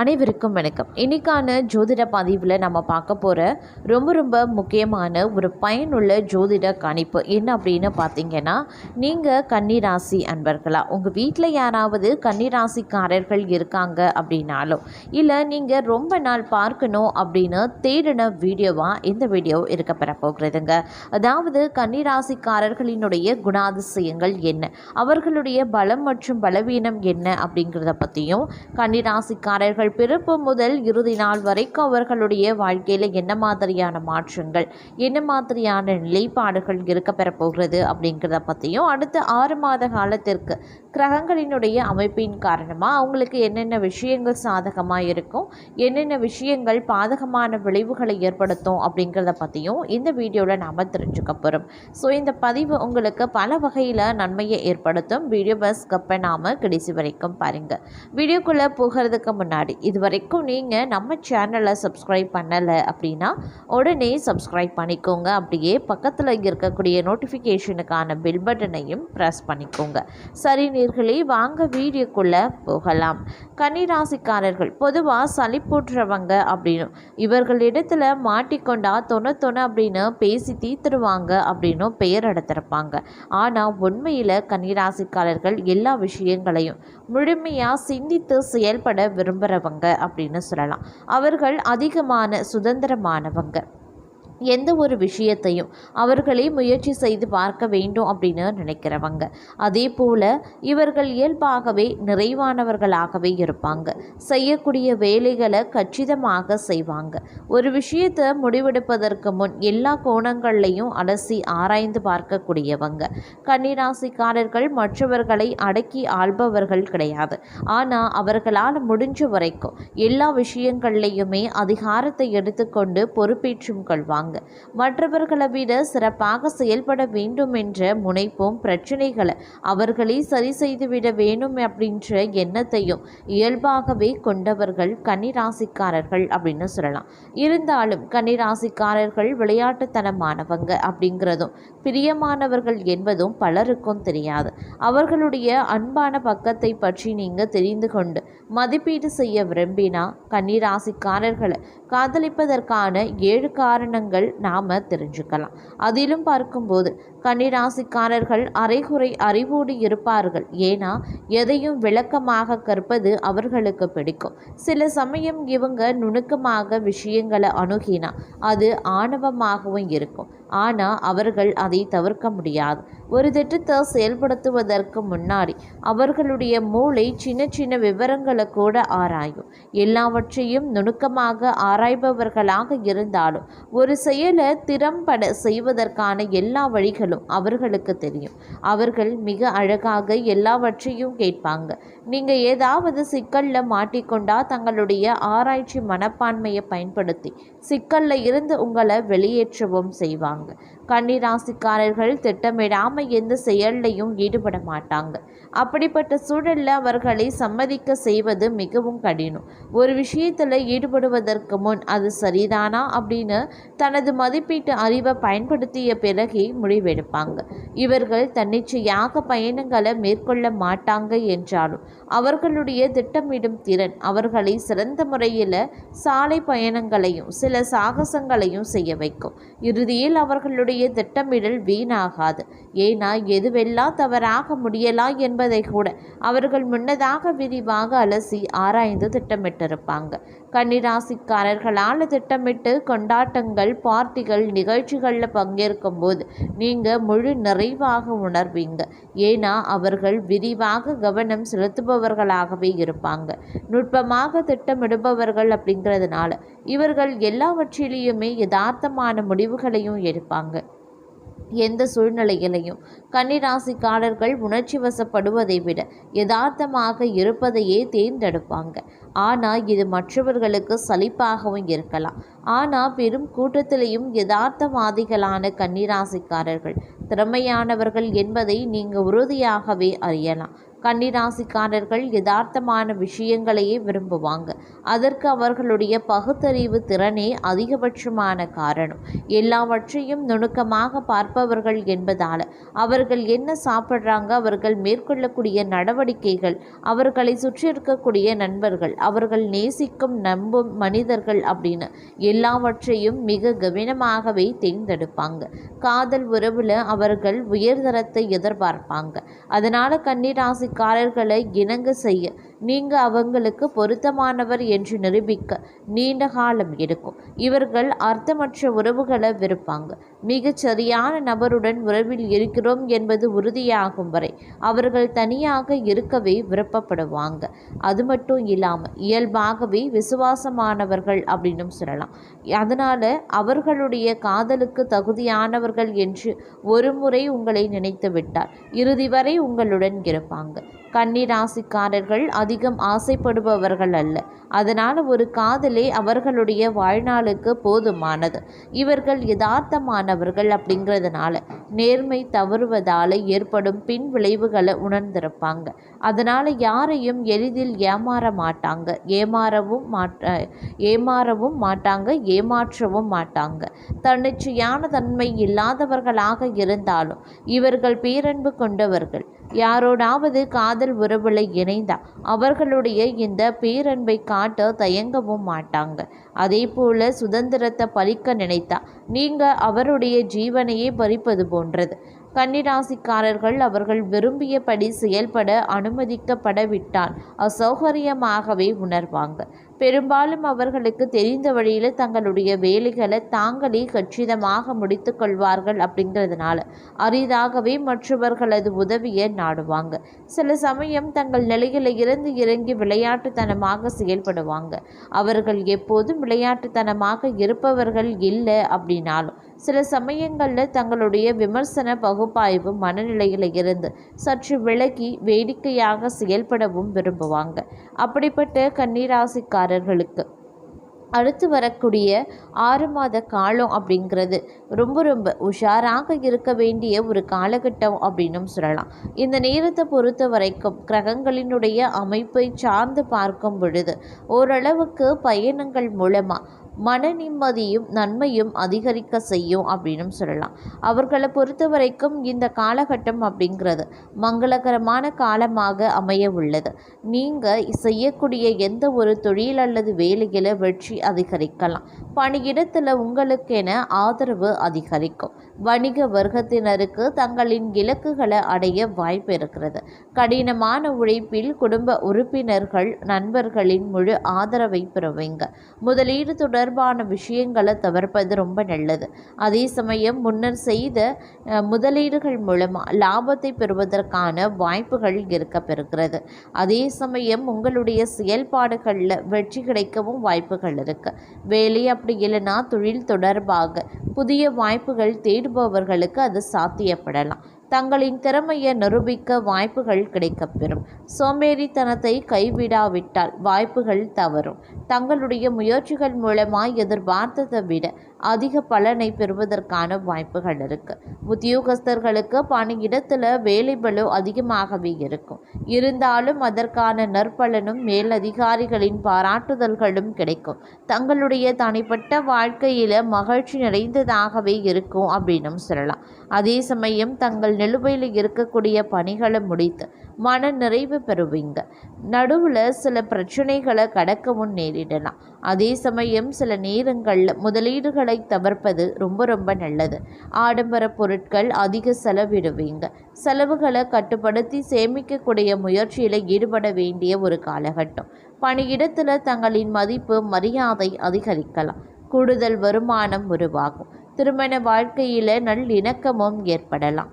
அனைவருக்கும் வணக்கம். இன்னைக்கான ஜோதிட பதிவில் நம்ம பார்க்க போகிற ரொம்ப ரொம்ப முக்கியமான ஒரு பயனுள்ள ஜோதிட கணிப்பு என்ன அப்படின்னு பார்த்தீங்கன்னா நீங்கள் கன்னிராசி அன்பர்களா? உங்கள் வீட்டில் யாராவது கன்னிராசிக்காரர்கள் இருக்காங்க அப்படின்னாலும் இல்லை நீங்கள் ரொம்ப நாள் பார்க்கணும் அப்படின்னு தேடின வீடியோவாக இந்த வீடியோ இருக்கப்பெற போகிறதுங்க. அதாவது கன்னிராசிக்காரர்களினுடைய குணாதிசயங்கள் என்ன? அவர்களுடைய பலம் மற்றும் பலவீனம் என்ன அப்படிங்கிறத பற்றியும் கன்னிராசிக்காரர்கள் பிறப்பு முதல் இறுதி நாள் வரைக்கும் அவர்களுடைய வாழ்க்கையில் என்ன மாதிரியான மாற்றங்கள் என்ன மாதிரியான நிலைப்பாடுகள் இருக்க போகிறது அப்படிங்கிறத பற்றியும் அடுத்த ஆறு மாத காலத்திற்கு கிரகங்களினுடைய அமைப்பின் காரணமாக அவங்களுக்கு என்னென்ன விஷயங்கள் சாதகமாக இருக்கும் என்னென்ன விஷயங்கள் பாதகமான விளைவுகளை ஏற்படுத்தும் அப்படிங்கிறத பற்றியும் இந்த வீடியோவில் நாம் தெரிஞ்சுக்க போகிறோம் ஸோ இந்த பதிவு உங்களுக்கு பல வகையில் நன்மையை ஏற்படுத்தும். வீடியோ பஸ் கப்பை நாம் கடைசி வரைக்கும் பாருங்கள் வீடியோக்குள்ளே போகிறதுக்கு முன்னாடி இது வரைக்கும் நீங்கள் நம்ம சேனலை சப்ஸ்கிரைப் பண்ணலை அப்படின்னா உடனே சப்ஸ்கிரைப் பண்ணிக்கோங்க. அப்படியே பக்கத்தில் இருக்கக்கூடிய நோட்டிஃபிகேஷனுக்கான பெல் பட்டனையும் ப்ரெஸ் பண்ணிக்கோங்க. சரி நீர்களே வாங்க வீடியோக்குள்ளே போகலாம். கன்னிராசிக்காரர்கள் பொதுவாக சளிப்பூட்டுறவங்க அப்படின்னு இவர்களிடத்தில் மாட்டிக்கொண்டா தொண தொண அப்படின்னு பேசி தீத்துருவாங்க அப்படின்னும் பெயர் எடுத்திருப்பாங்க. ஆனால் உண்மையில் கன்னிராசிக்காரர்கள் எல்லா விஷயங்களையும் முழுமையாக சிந்தித்து செயல்பட விரும்புகிறவங்க அப்படின்னு சொல்லலாம். அவர்கள் அதிகமான சுதந்திரமானவங்க. எந்த ஒரு விஷயத்தையும் அவர்களே முயற்சி செய்து பார்க்க வேண்டும் அப்படின்னு நினைக்கிறவங்க. அதே போல் இவர்கள் இயல்பாகவே நிறைவானவர்களாகவே இருப்பாங்க. செய்யக்கூடிய வேலைகளை கச்சிதமாக செய்வாங்க. ஒரு விஷயத்தை முடிவெடுப்பதற்கு முன் எல்லா கோணங்கள்லையும் அலசி ஆராய்ந்து பார்க்கக்கூடியவங்க. கன்னிராசிக்காரர்கள் மற்றவர்களை அடக்கி ஆள்பவர்கள் கிடையாது. ஆனால் அவர்களால் முடிஞ்ச வரைக்கும் எல்லா விஷயங்கள்லையுமே அதிகாரத்தை எடுத்துக்கொண்டு பொறுப்பேற்றும் கொள்வாங்க. செய்வாங்க மற்றவர்களை விட சிறப்பாக செயல்பட வேண்டும் என்ற முனைப்பும் பிரச்சனைகளை அவர்களே சரி செய்துவிட வேணும் அப்படின்ற எண்ணத்தையும் இயல்பாகவே கொண்டவர்கள் கன்னிராசிக்காரர்கள் அப்படின்னு சொல்லலாம். இருந்தாலும் கன்னிராசிக்காரர்கள் விளையாட்டுத்தனமானவங்க அப்படிங்கிறதும் பிரியமானவர்கள் என்பதும் பலருக்கும் தெரியாது. அவர்களுடைய அன்பான பக்கத்தை பற்றி நீங்கள் தெரிந்து கொண்டு மதிப்பீடு செய்ய விரும்பினா கன்னிராசிக்காரர்களை காதலிப்பதற்கான ஏழு காரணங்கள் நாம் தெரிஞ்சுக்கலாம். அதிலும் பார்க்கும்போது கன்னிராசிக்காரர்கள் அரைகுறை அறிவோடு இருப்பார்கள். ஏன்னா எதையும் விளக்கமாக கற்பது அவர்களுக்கு பிடிக்கும். சில சமயம் இவங்க நுணுக்கமாக விஷயங்களை அணுகினா அது ஆணவமாகவும் இருக்கும். ஆனால் அவர்கள் அதை தவிர்க்க முடியாது. ஒரு திட்டத்தை செயல்படுத்துவதற்கு முன்னாடி அவர்களுடைய மூளை சின்ன சின்ன விவரங்களை கூட ஆராயும். எல்லாவற்றையும் நுணுக்கமாக ஆராய்பவர்களாக இருந்தாலும் ஒரு செயலை திறம்பட செய்வதற்கான எல்லா வழிகளும் அவர்களுக்கு தெரியும். அவர்கள் மிக அழகாக எல்லாவற்றையும் கேட்பாங்க. நீங்கள் ஏதாவது சிக்கலில் மாட்டிக்கொண்டா தங்களுடைய ஆராய்ச்சி மனப்பான்மையை பயன்படுத்தி சிக்கலில் இருந்து உங்களை வெளியேற்றவும் செய்வாங்க. கன்னிராசிக்காரர்கள் திட்டமிடாமல் எந்த செயல்லையும் ஈடுபட மாட்டாங்க. அப்படிப்பட்ட சூழலில் அவர்களை சம்மதிக்க செய்வது மிகவும் கடினம். ஒரு விஷயத்தில் ஈடுபடுவதற்கு முன் அது சரிதானா அப்படின்னு தனது மதிப்பீட்டு அறிவை பயன்படுத்திய பிறகே முடிவெடுப்பாங்க. இவர்கள் தன்னிச்சையாக பயணங்களை மேற்கொள்ள மாட்டாங்க என்றாலும் அவர்களுடைய திட்டமிடும் திறன் அவர்களை சிறந்த முறையில் சாலை பயணங்களையும் சில சாகசங்களையும் செய்ய வைக்கும். இறுதியில் அவர்களுடைய திட்டமிடல் வீணாகாது. ஏன்னா எதுவெல்லாம் தவறாக முடியலாம் என்பதை கூட அவர்கள் முன்னதாக விரிவாக அலசி ஆராய்ந்து திட்டமிட்டிருப்பாங்க. கன்னிராசிக்காரர்களால் திட்டமிட்டு கொண்டாட்டங்கள் பார்ட்டிகள் நிகழ்ச்சிகளில் பங்கேற்கும் போது நீங்கள் முழு நிறைவாக உணர்வீங்க. ஏன்னா அவர்கள் விரிவாக கவனம் செலுத்துபவர்களாகவே இருப்பாங்க. நுட்பமாக திட்டமிடுபவர்கள் அப்படிங்கிறதுனால இவர்கள் எல்லாவற்றிலேயுமே யதார்த்தமான முடிவுகளையும் எடுப்பாங்க. எந்த சூழ்நிலைகளையும். கன்னிராசிக்காரர்கள் உணர்ச்சி வசப்படுவதை விட யதார்த்தமாக இருப்பதையே தேர்ந்தெடுப்பாங்க. ஆனால் இது மற்றவர்களுக்கு சலிப்பாகவும் இருக்கலாம். ஆனால் பெரும் கூட்டத்திலையும் யதார்த்தவாதிகளான கன்னிராசிக்காரர்கள் திறமையானவர்கள் என்பதை நீங்கள் உறுதியாகவே அறியலாம். கன்னிராசிக்காரர்கள் யதார்த்தமான விஷயங்களையே விரும்புவாங்க. அதற்கு அவர்களுடைய பகுத்தறிவு திறனே அதிகபட்சமான காரணம். எல்லாவற்றையும் நுணுக்கமாக பார்ப்பவர்கள் என்பதால் அவர்கள் என்ன சாப்பிட்றாங்க அவர்கள் மேற்கொள்ளக்கூடிய நடவடிக்கைகள் அவர்களை சுற்றி இருக்கக்கூடிய நண்பர்கள் அவர்கள் நேசிக்கும் நம்பும் மனிதர்கள் அப்படின்னு எல்லாவற்றையும் மிக கவனமாகவே தேர்ந்தெடுப்பாங்க. காதல் உறவில் அவர்கள் உயர்தரத்தை எதிர்பார்ப்பாங்க. அதனால் கன்னிராசி காரர்களை இணங்க செய்ய நீங்கள் அவங்களுக்கு பொருத்தமானவர் என்று நிரூபிக்க நீண்ட காலம் எடுக்கும். இவர்கள் அர்த்தமற்ற உறவுகளை விருப்பாங்க. மிகச் சரியான நபருடன் உறவில் இருக்கிறோம் என்பது உறுதியாகும் வரை அவர்கள் தனியாக இருக்கவே விருப்பப்படுவாங்க. அது மட்டும் இல்லாமல் இயல்பாகவே விசுவாசமானவர்கள் அப்படின்னும் சொல்லலாம். அதனால் அவர்களுடைய காதலுக்கு தகுதியானவர்கள் என்று ஒரு முறை உங்களை நினைத்து விட்டார் இறுதி வரை உங்களுடன் இருப்பாங்க. கன்னி ராசிக்காரர்கள் அதிகம் ஆசைப்படுபவர்கள் அல்ல. அதனால் ஒரு காதலே அவர்களுடைய வாழ்நாளுக்கு போதுமானது. இவர்கள் யதார்த்தமானவர்கள் அப்படிங்கிறதுனால நேர்மை தவறுவதால் ஏற்படும் பின் விளைவுகளை உணர்ந்திருப்பாங்க. அதனால் யாரையும் எளிதில் ஏமாற மாட்டாங்க. ஏமாறவும் மாட்ட ஏமாறவும் மாட்டாங்க ஏமாற்றவும் மாட்டாங்க. தன்னிச்சையான தன்மை இல்லாதவர்களாக இருந்தாலும் இவர்கள் பேரன்பு கொண்டவர்கள். யாரோடாவது காதல் உறவுல இணைந்தா அவர்களுடைய இந்த பேரன்பை காட்ட தயங்கவும் மாட்டாங்க. அதே போல சுதந்திரத்தை பறிக்க நினைத்தா நீங்க அவருடைய ஜீவனையே பறிப்பது போன்றது. கன்னிராசிக்காரர்கள் அவர்கள் விரும்பியபடி செயல்பட அனுமதிக்கப்படவிட்டால் அசௌகரியமாகவே உணர்வாங்க. பெரும்பாலும் அவர்களுக்கு தெரிந்த வழியில் தங்களுடைய வேலைகளை தாங்களே கச்சிதமாக முடித்து கொள்வார்கள் அப்படிங்கிறதுனால அரிதாகவே மற்றவர்களது உதவியை நாடுவாங்க. சில சமயம் தங்கள் நிலையில இருந்து இறங்கி விளையாட்டுத்தனமாக செயல்படுவாங்க. அவர்கள் எப்போதும் விளையாட்டுத்தனமாக இருப்பவர்கள் இல்லை அப்படின்னாலும் சில சமயங்களில் தங்களுடைய விமர்சன பகுப்பாய்வு மனநிலையில் இருந்து சற்று விலகி வேடிக்கையாக செயல்படவும் விரும்புவாங்க. அப்படிப்பட்ட கன்னிராசிக்காரர்களுக்கு அடுத்து வரக்கூடிய ஆறு மாத காலம் அப்படிங்கிறது ரொம்ப ரொம்ப உஷாராக இருக்க வேண்டிய ஒரு காலகட்டம் அப்படின்னும் சொல்லலாம். இந்த நேரத்தை பொறுத்த வரைக்கும் கிரகங்களினுடைய அமைப்பை சார்ந்து பார்க்கும் பொழுது ஓரளவுக்கு பயணங்கள் மூலமாக மன நிம்மதியும் நன்மையும் அதிகரிக்க செய்யும் அப்படின்னு சொல்லலாம். அவர்களை பொறுத்த வரைக்கும் இந்த காலகட்டம் அப்படிங்கிறது மங்களகரமான காலமாக அமைய உள்ளது நீங்கள் செய்யக்கூடிய எந்த ஒரு தொழில் அல்லது வேலையில் வெற்றி அதிகரிக்கலாம். பணியிடத்தில் உங்களுக்கென ஆதரவு அதிகரிக்கும். வணிக வர்க்கத்தினருக்கு தங்களின் இலக்குகளை அடைய வாய்ப்பு இருக்கிறது. கடினமான உழைப்பில் குடும்ப உறுப்பினர்கள் நண்பர்களின் முழு ஆதரவை பெறுவீங்க. முதலீடு தொடர்பான விஷயங்களை தவிர்ப்பது ரொம்ப நல்லது. அதே சமயம் முன்னர் செய்த முதலீடுகள் மூலமாக லாபத்தை பெறுவதற்கான வாய்ப்புகள் இருக்க பெறுகிறது. அதே சமயம் உங்களுடைய செயல்பாடுகளில் வெற்றி கிடைக்கவும் வாய்ப்புகள் இருக்கு. வேலை அப்படி இல்லைன்னா தொழில் தொடர்பாக புதிய வாய்ப்புகள் தேடுபவர்களுக்கு அது சாத்தியப்படலாம். தங்களின் திறமையை நிரூபிக்க வாய்ப்புகள் கிடைக்கப்பெறும். சோம்பேறித்தனத்தை கைவிடாவிட்டால் வாய்ப்புகள் தவறும். தங்களுடைய முயற்சிகள் மூலமாய் எதிர்பார்த்ததை விட அதிக பலனை பெறுவதற்கான வாய்ப்புகள் இருக்கு. உத்தியோகஸ்தர்களுக்கு பணியிடத்தில் வேலை பலு அதிகமாகவே இருக்கும். இருந்தாலும் அதற்கான நற்பலனும் மேலதிகாரிகளின் பாராட்டுதல்களும் கிடைக்கும். தங்களுடைய தனிப்பட்ட வாழ்க்கையில் மகிழ்ச்சி நிறைந்ததாகவே இருக்கும் அப்படின்னு சொல்லலாம். அதே சமயம் தங்கள் நிலுவையில் இருக்கக்கூடிய பணிகளை முடித்து மன நிறைவு பெறுவீங்க. நடுவில் சில பிரச்சனைகளை கடக்கவும் நேரிடலாம். அதே சமயம் சில நேரங்களில் முதலீடுகளை தவிர்ப்பது ரொம்ப ரொம்ப நல்லது. ஆடம்பர பொருட்கள் அதிக செலவிடுவீங்க. செலவுகளை கட்டுப்படுத்தி சேமிக்கக்கூடிய முயற்சியில் ஈடுபட வேண்டிய ஒரு காலகட்டம். பணியிடத்தில் தங்களின் மதிப்பு மரியாதை அதிகரிக்கலாம். கூடுதல் வருமானம் உருவாகும். திருமண வாழ்க்கையில் நல்லிணக்கமும் ஏற்படலாம்.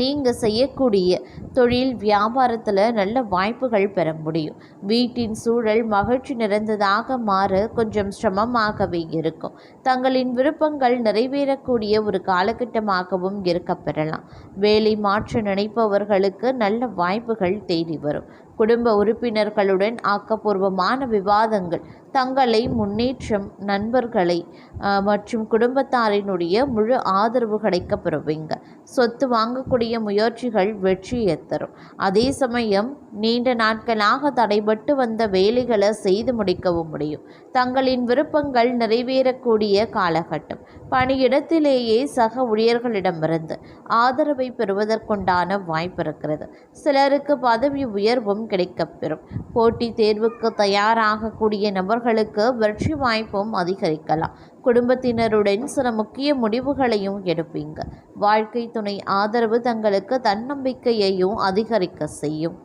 நீங்கள் செய்யக்கூடிய தொழில் வியாபாரத்தில் நல்ல வாய்ப்புகள் பெற முடியும். வீட்டின் சூழல் மகிழ்ச்சி நிறைந்ததாக மாற கொஞ்சம் சிரமமாகவே இருக்கும். தங்களின் விருப்பங்கள் நிறைவேறக்கூடிய ஒரு காலகட்டமாகவும் இருக்க பெறலாம். வேலை மாற்ற நினைப்பவர்களுக்கு நல்ல வாய்ப்புகள் தேடி வரும். குடும்ப உறுப்பினர்களுடன் ஆக்கப்பூர்வமான விவாதங்கள் தங்களை முன்னேற்றம் நண்பர்களை மற்றும் குடும்பத்தாரினுடைய முழு ஆதரவு கிடைக்க பெறுவீங்க. சொத்து வாங்கக்கூடிய முயற்சிகள் வெற்றியை தரும். அதே சமயம் நீண்ட நாட்களாக தடைபட்டு வந்த வேலைகளை செய்து முடிக்கவும் முடியும். தங்களின் விருப்பங்கள் நிறைவேறக்கூடிய காலகட்டம். பணியிடத்திலேயே சக ஊழியர்களிடமிருந்து ஆதரவை பெறுவதற்குண்டான வாய்ப்பு இருக்கிறது. சிலருக்கு பதவி உயர்வும் கிடைக்கப்பெறும் போட்டித் தேர்வுக்கு தயாராகக்கூடிய அவர்களுக்கு வெற்றி வாய்ப்பும் அதிகரிக்கலாம். குடும்பத்தினருடன் சில முக்கிய முடிவுகளையும் எடுப்பீங்க. வாழ்க்கை துணை ஆதரவு தங்களுக்கு தன்னம்பிக்கையையும் அதிகரிக்க செய்யும்.